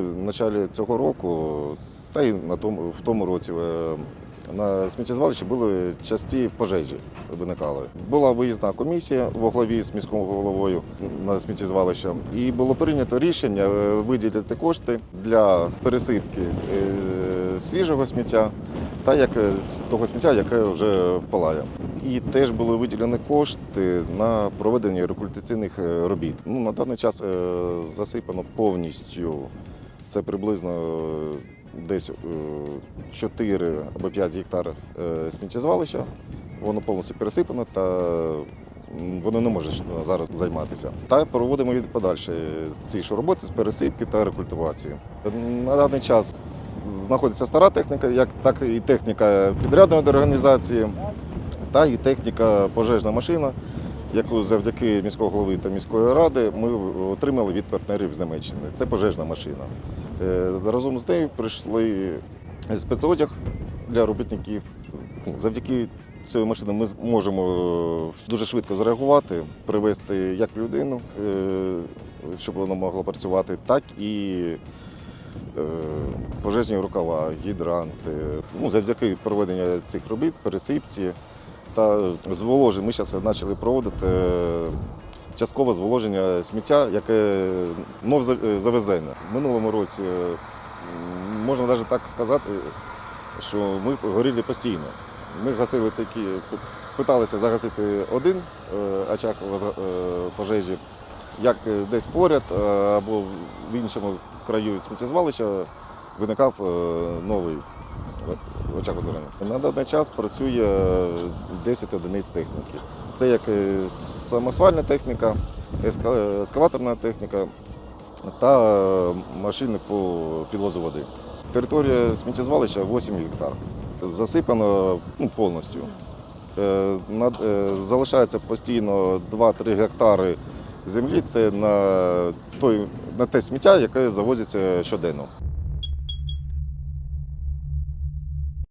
В початку цього року, та й на тому, в тому році, е, на сміттєзвалищі були часті пожежі виникали. Була виїзна комісія в главі з міським головою на сміттєзвалище, і було прийнято рішення е, виділити кошти для пересипки е, свіжого сміття та як того сміття, яке вже палає. І теж були виділені кошти на проведення рекультаційних робіт. Ну, на даний час засипано повністю. Це приблизно е, десь е, 4 або 5 гектар е, сміттєзвалища. Воно повністю пересипано та воно не може зараз займатися. Та проводимо від подальше ці ж роботи з пересипки та рекультивації. На даний час знаходиться стара техніка, як так і техніка підрядної організації, та і техніка пожежна машина, яку завдяки міського голови та міської ради ми отримали від партнерів з Німеччини. Це пожежна машина. Е, Разом з нею прийшли спецодяг для робітників. Ну, Завдяки цієї машини ми можемо е, дуже швидко зреагувати, привезти як людину, е, щоб вона могла працювати, так і пожежні рукава, гідранти. Ну, завдяки проведенню цих робіт, пересипці та зволоження. Ми зараз почали проводити е, часткове зволоження сміття, яке мов за- завезене. Минулому році е, можна навіть так сказати, що ми горіли постійно. Ми гасили такі, питалися загасити один е, очаг е, пожежі, як е, десь поряд е, або в іншому краю сміттєзвалища виникав е, новий очаг озарення. На даний час працює е, 10 одиниць техніки. Це як е, самосвальна техніка, ескаваторна техніка та е, машини по підвозу води. Територія сміттєзвалища 8 гектар. Засипано ну, повністю. Е, Залишається постійно 2-3 гектари землі. Це на, той, на те сміття, яке завозиться щоденно.